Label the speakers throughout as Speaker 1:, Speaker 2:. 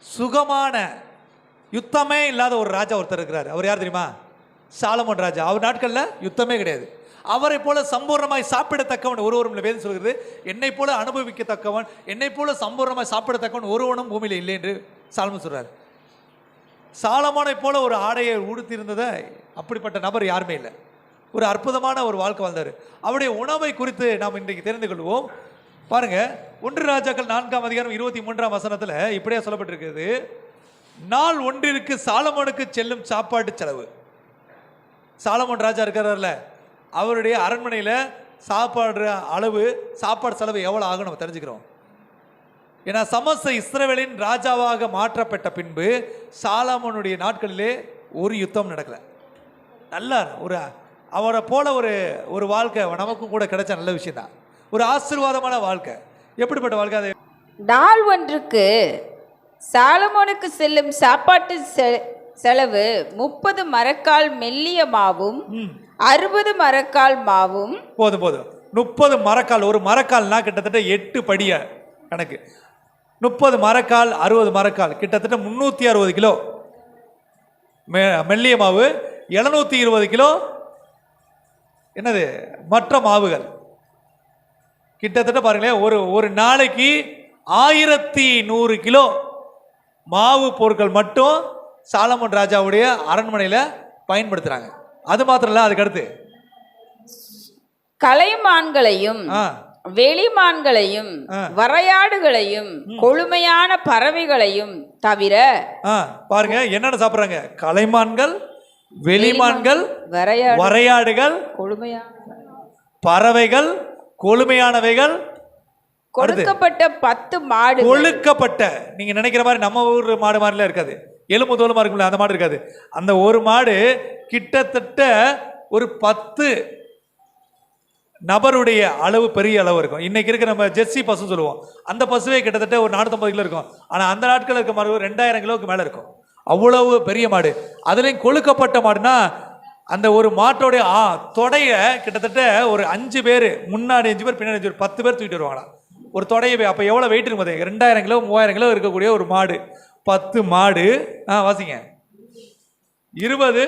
Speaker 1: சுகமான யுத்தமே இல்லாத ஒரு ராஜா ஒருத்தர் இருக்கிறார். அவர் யார் தெரியுமா? சாலமோன் ராஜா. அவர் நாட்களில் யுத்தமே கிடையாது. அவரை போல சம்பூர்ணமாய் சாப்பிடத்தக்கவன் ஒருவரும் வேதம் சொல்கிறது என்னை போல அனுபவிக்கத்தக்கவன் என்னை போல சம்பூர்ணமாய் சாப்பிடத்தக்கவன் ஒருவனும் பூமியில் இல்லை என்று சாலமன் சொல்கிறார் சாலமோனை போல ஒரு ஆடையை உடுத்தியிருந்ததை அப்படிப்பட்ட நபர் யாருமே இல்லை. ஒரு அற்புதமான ஒரு வாழ்க்கை வாழ்ந்தார். அவருடைய உணவை குறித்து நாம் இன்றைக்கு தெரிந்து கொள்வோம். பாருங்க ஒன்று ராஜாக்கள் நான்காம் அதிகாரம் இருபத்தி மூன்றாம் வசனத்தில் இப்படியே சொல்லப்பட்டிருக்கிறது. நாள் ஒன்றிற்கு சாலமோனுக்கு செல்லும் சாப்பாட்டு செலவு. சாலமோன் ராஜா இருக்கிறார்ல அவருடைய அரண்மனையில் சாப்பாடு அளவு சாப்பாடு செலவு எவ்வளோ ஆகும் நம்ம தெரிஞ்சுக்கிறோம். ஏன்னா சமஸ்த இஸ்ரேவேலின் ராஜாவாக மாற்றப்பட்ட பின்பு சாலமோனுடைய நாட்களிலே ஒரு யுத்தம் நடக்கலை. நல்லா ஒரு அவரை போல ஒரு ஒரு வாழ்க்கை நமக்கும் கூட கிடைச்ச நல்ல விஷயம் தான் ஒரு ஆசீர்வாதமான வாழ்க்கை. எப்படிப்பட்ட வாழ்க்கை அது?
Speaker 2: நாள் ஒன்றுக்கு சாலமோனுக்கு செல்லும் சாப்பாட்டு செலவு முப்பது மரக்கால் மெல்லிய மாவும் அறுபது மரக்கால் மாவும்.
Speaker 1: போதும் போதும். முப்பது மரக்கால் ஒரு மரக்கால்னா கிட்டத்தட்ட எட்டு படிய கணக்கு. முப்பது மரக்கால் அறுபது மரக்கால் கிட்டத்தட்ட முந்நூற்றி அறுபது கிலோ. மெ மெல்லிய மாவு எழுநூற்றி இருபது கிலோ. என்னது? மற்ற மாவுகள். கிட்டத்தட்ட பாருங்களேன் ஒரு ஒரு நாளைக்கு ஆயிரத்தி நூறு கிலோ மாவு பொருட்கள் மட்டும் சாலமன் ராஜாவுடைய அரண்மனையில் பயன்படுத்துகிறாங்க அது மாத்திரம் இல்லை அதுக்கு அடுத்து.
Speaker 2: கலைமான்களையும் வெளிமான்களையும். வரையாடுகளையும் கொழுமையான பறவைகளையும் தவிர
Speaker 1: பாருங்க என்னென்ன சாப்பிட்றாங்க? கலைமான்கள் வெளிமான்கள்
Speaker 2: வரையாடு
Speaker 1: வரையாடுகள்
Speaker 2: கொழுமையான
Speaker 1: பறவைகள் கொழுமையானவைகள்?
Speaker 2: கொடுக்கப்பட்ட பத்து மாடு
Speaker 1: கொழுக்கப்பட்ட நீங்க நினைக்கிற மாதிரி நம்ம ஊர் மாடு மாதிரிலாம் இருக்காது. எலும்பு தோலுமா இருக்கும்ல அந்த மாடு இருக்காது. அந்த ஒரு மாடு கிட்டத்தட்ட ஒரு பத்து நபருடைய அளவு பெரிய அளவு இருக்கும். இன்னைக்கு இருக்க நம்ம ஜெர்சி பசு சொல்லுவோம். அந்த பசுவே கிட்டத்தட்ட ஒரு நானூற்றம்பது கிலோ இருக்கும். ஆனால் அந்த நாட்களில் இருக்க மாடு ஒரு ரெண்டாயிரம் கிலோவுக்கு மேலே இருக்கும். அவ்வளவு பெரிய மாடு. அதுலேயும் கொழுக்கப்பட்ட மாடுனா அந்த ஒரு மாட்டோடைய ஆ தொடைய கிட்டத்தட்ட ஒரு அஞ்சு பேர் முன்னாடி அஞ்சு பேர் பின்னாடி அஞ்சு பேர் பத்து பேர் தூக்கிட்டு வருவாங்களா ஒரு தொடையை அப்போ எவ்வளோ வெயிட் இருக்கும் பார்த்தீங்க ரெண்டாயிரம் கிலோ மூவாயிரம் கிலோ இருக்கக்கூடிய ஒரு மாடு. பத்து மாடு. ஆ வாசிங்க. இருபது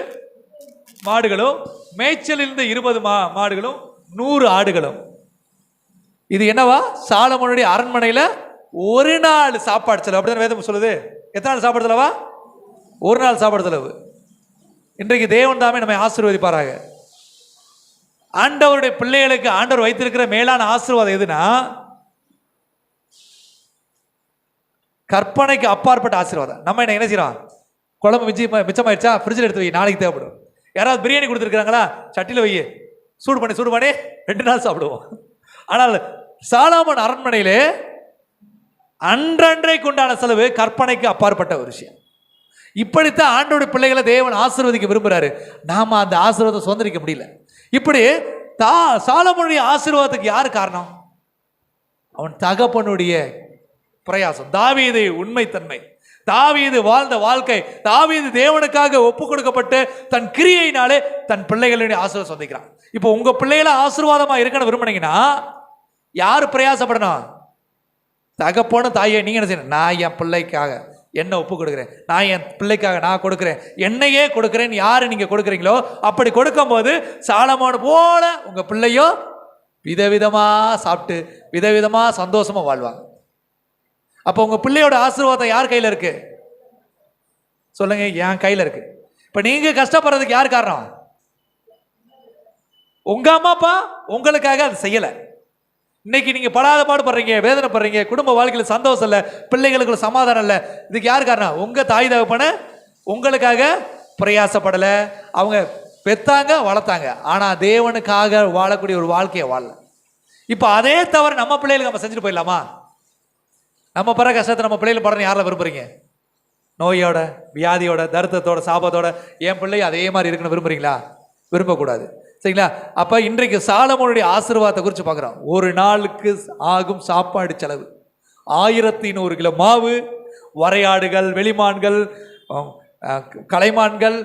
Speaker 1: மாடுகளும் மேய்ச்சல் இருந்த இருபது மா மாடுகளும் நூறு ஆடுகளும். இது என்னவா? சாலமோனுடைய அரண்மனையில் ஒரு நாள் சாப்பாடு செலவு. அப்படிதான் வேதம் சொல்லுது? எத்தனை நாள் சாப்பாடு செலவா? ஒரு நாள் சாப்பாடு செலவு. இன்றைக்கு தேவன் தாமே நம்மை ஆசீர்வதிப்பாராக. ஆண்டவருடைய பிள்ளைகளுக்கு ஆண்டவர் வைத்திருக்கிற மேலான ஆசீர்வாதம் எதுனா கற்பனைக்கு அப்பாற்பட்ட ஆசீர்வாதம். நம்ம என்ன என்ன செய்யறோம்? குழம்பு மிச்சி மிச்சமாயிடுச்சா? ஃப்ரிட்ஜில் எடுத்து வை நாளைக்கு தேவைப்படும். யாராவது பிரியாணி கொடுத்துருக்காங்களா சட்டியில் வை சூடு பண்ணி சூடு பண்ணி ரெண்டு நாள் சாப்பிடுவோம். ஆனால் சாலாமன் அரண்மனையிலே அன்றன்றைக்கு உண்டான செலவு கற்பனைக்கு அப்பாற்பட்ட ஒரு விஷயம். இப்படித்தான் ஆண்டோட பிள்ளைகளை தேவன் ஆசீர்வதிக்க விரும்புகிறாரு நாம அந்த ஆசீர்வாதத்தை சுதந்திரிக்க முடியல. இப்படி தா சாலமனுடைய ஆசீர்வாதத்துக்கு யார் காரணம்? அவன் தகப்பனுடைய பிரயாசம். தாவீது உண்மைத்தன்மை. தாவீது வாழ்ந்த வாழ்க்கை தாவீது தேவனுக்காக ஒப்பு கொடுக்கப்பட்டு தன் கிரியையினாலே தன் பிள்ளைகளுடைய ஆசீர்வாதம் சந்திக்கிறான் இப்போ உங்க பிள்ளைகளை ஆசீர்வாதமா இருக்கணும் விரும்புனீங்கன்னா யார் பிரயாசப்படணும்? தகப்போன தாயை நீங்க என்ன செய்யணும்? நான் என் பிள்ளைக்காக என்ன ஒப்பு கொடுக்குறேன்? நான் என் பிள்ளைக்காக நான் கொடுக்குறேன். என்னையே கொடுக்குறேன் யாரு நீங்கள் கொடுக்குறீங்களோ அப்படி கொடுக்கும்போது சாலமோன் போல உங்கள் பிள்ளையும் விதவிதமாக சாப்பிட்டு விதவிதமாக சந்தோஷமாக வாழ்வாங்க. அப்போ உங்கள் பிள்ளையோட ஆசீர்வாதம் யார் கையில் இருக்கு? சொல்லுங்க என் கையில் இருக்கு. இப்போ நீங்கள் கஷ்டப்படுறதுக்கு யார் காரணம்? உங்கள் அம்மா அப்பா உங்களுக்காக அது செய்யலை. இன்னைக்கு நீங்கள் படாத பாடுபடுறீங்க வேதனைப்படுறீங்க குடும்ப வாழ்க்கையில் சந்தோஷம் இல்லை பிள்ளைகளுக்கு சமாதானம் இல்லை. இதுக்கு யார் காரணம்? உங்கள் தாய் தகப்பன உங்களுக்காக பிரயாசப்படலை. அவங்க பெத்தாங்க வளர்த்தாங்க. ஆனால் தேவனுக்காக வாழக்கூடிய ஒரு வாழ்க்கையை வாழல. இப்போ அதே தவிர நம்ம பிள்ளைகளுக்கு நம்ம செஞ்சுட்டு போயிடலாமா? நம்ம படுற கஷ்டத்தை நம்ம பிள்ளைகள் படணும் யாரில் விரும்புறீங்க? நோயோட வியாதியோட தருத்தத்தோட சாபத்தோட என் பிள்ளை அதே மாதிரி இருக்கணும் விரும்புறீங்களா? விரும்பக்கூடாது. சரிங்களா? அப்போ இன்றைக்கு சாலமோனுடைய ஆசீர்வாதத்தை குறித்து பார்க்குறோம். ஒரு நாளுக்கு ஆகும் சாப்பாடு செலவு. ஆயிரத்தி நூறு கிலோ மாவு வரையாடுகள் வெளிமான்கள் கலைமான்கள்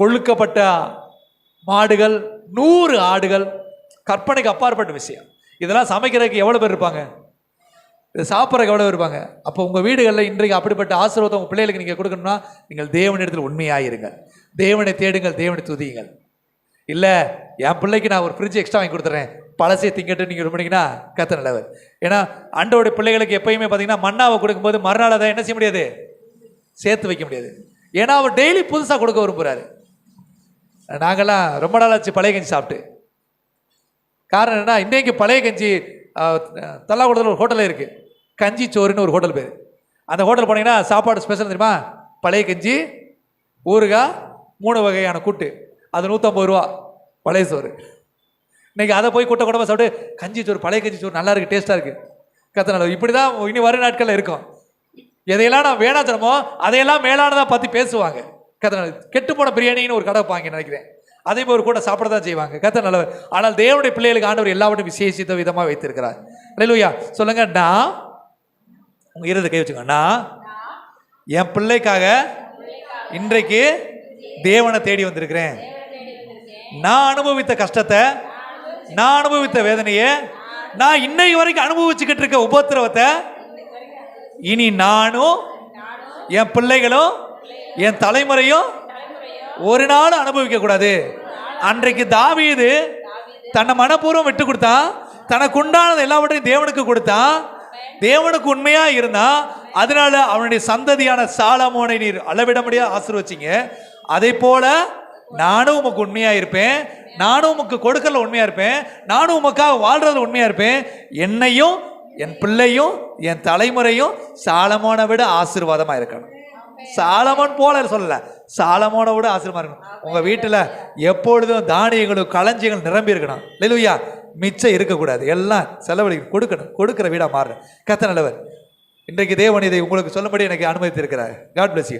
Speaker 1: கொழுக்கப்பட்ட மாடுகள் நூறு ஆடுகள் கற்பனைக்கு அப்பாற்பட்ட விஷயம். இதெல்லாம் சமைக்கிறதுக்கு எவ்வளோ பேர் இருப்பாங்க? இது சாப்பிட்றதுக்கு எவ்வளோ இருப்பாங்க? அப்போ உங்கள் வீடுகளில் இன்றைக்கு அப்படிப்பட்ட ஆசீர்வாதம் உங்கள் பிள்ளைகளுக்கு நீங்கள் கொடுக்கணும்னா நீங்கள் தேவனிடத்தில் உண்மையாயிருங்கள். தேவனை தேடுங்கள் தேவனை துதியுங்கள். இல்லை என் பிள்ளைக்கு நான் ஒரு ஃப்ரிட்ஜ் எக்ஸ்ட்ரா வாங்கி கொடுத்துறேன். பழசே திங்கட்டு நீங்கள் பண்ணிங்கன்னா கத்த நல்லவர். ஏன்னா அண்டோடைய பிள்ளைகளுக்கு எப்பயுமே பார்த்தீங்கன்னா மண்ணாவை கொடுக்கும்போது மறுநாள் அதை என்ன செய்ய முடியாது? சேர்த்து வைக்க முடியாது. ஏன்னா அவர் டெய்லி புதுசாக கொடுக்க விரும்புகிறாரு நாங்கள்லாம் ரொம்ப நாள் ஆச்சு பழைய கஞ்சி சாப்பிட்டு. காரணம் என்னன்னா இன்றைக்கு பழைய கஞ்சி தல்லாக்குளத்தில் ஒரு ஹோட்டல் இருக்குது கஞ்சி சோறுன்னு ஒரு ஹோட்டல் பேர். அந்த ஹோட்டல் போனீங்கன்னா சாப்பாடு ஸ்பெஷல் தெரியுமா? பழைய கஞ்சி ஊறுகாய் மூணு வகையான கூட்டு. அது நூற்றம்பது ரூபா பழைய சோறு. இன்னைக்கு அதை போய் கூட்ட கூட்டமாக சாப்பிட்டு கஞ்சி சோறு பழைய கஞ்சி சோறு நல்லா இருக்கு டேஸ்ட்டாக இருக்குது கத்த நல்லது இப்படி தான் இனி வரும் நாட்களில் இருக்கும். எதையெல்லாம் நான் வேணாத்தனமோ அதையெல்லாம் மேலானதாக பற்றி பேசுவாங்க. கத்த நல்லது கெட்டு போன பிரியாணின்னு ஒரு கடை வைப்பாங்க நினைக்கிறேன். அதே மாதிரி ஒரு கூட சாப்பிட தான் செய்வாங்க. கத்த நல்லவர் ஆனால் தேவனுடைய பிள்ளைகளுக்கு ஆண்டவர் எல்லாவற்றையும் விசேஷித்த விதமாக வைத்திருக்கிறார். அல்லேலூயா சொல்லுங்க நான் உங்க இருதை கை வச்சுக்கோங்க நான் என் பிள்ளைக்காக இன்றைக்கு தேவனை தேடி வந்திருக்கிறேன். நான் அனுபவித்த கஷ்டத்தை நான் அனுபவித்த வேதனையை நான் இன்னைக்கு வரைக்கும் அனுபவிச்சுக்கிட்டு இருக்க உபத்திரவத்தை இனி நானும் என் பிள்ளைகளும் என் தலைமுறையும் ஒரு நாள் அனுபவிக்க கூடாது. அன்றைக்கு தாவீது தன்னை மனப்பூர்வம் விட்டு கொடுத்தான். தனக்கு உண்டானது எல்லாவற்றையும் தேவனுக்கு கொடுத்தான். தேவனுக்கு உண்மையா இருந்தான் அதனால அவனுடைய சந்ததியான சாலமோனை நீர் அளவிட முடியாது ஆசிர்வச்சிங்க. அதே போல நானும் உமக்கு உண்மையா இருப்பேன். நானும் உமக்கு கொடுக்கல உண்மையா இருப்பேன். நானும் உமக்காக வாழ்றது உண்மையா இருப்பேன். என்னையும் என் பிள்ளையும் என் தலைமுறையும் சாலமோனை விட ஆசீர்வாதமா இருக்கணும். சாலமோன் போல சொல்லல. சாலமோனை விட ஆசீர்வாதம் இருக்கணும். உங்க வீட்டுல எப்பொழுதும் தானியங்களும் களஞ்சியங்கள் நிரம்பி இருக்கணும். லெலுயா மிச்சம் இருக்கக்கூடாது. எல்லாம் செலவழி கொடுக்கணும். கொடுக்கிற வீடா மாறணும். கத்த நல்லவர். இன்றைக்கு தேவன் இதை உங்களுக்கு சொல்லும்படி எனக்கு அனுமதித்திருக்கிறார். God bless you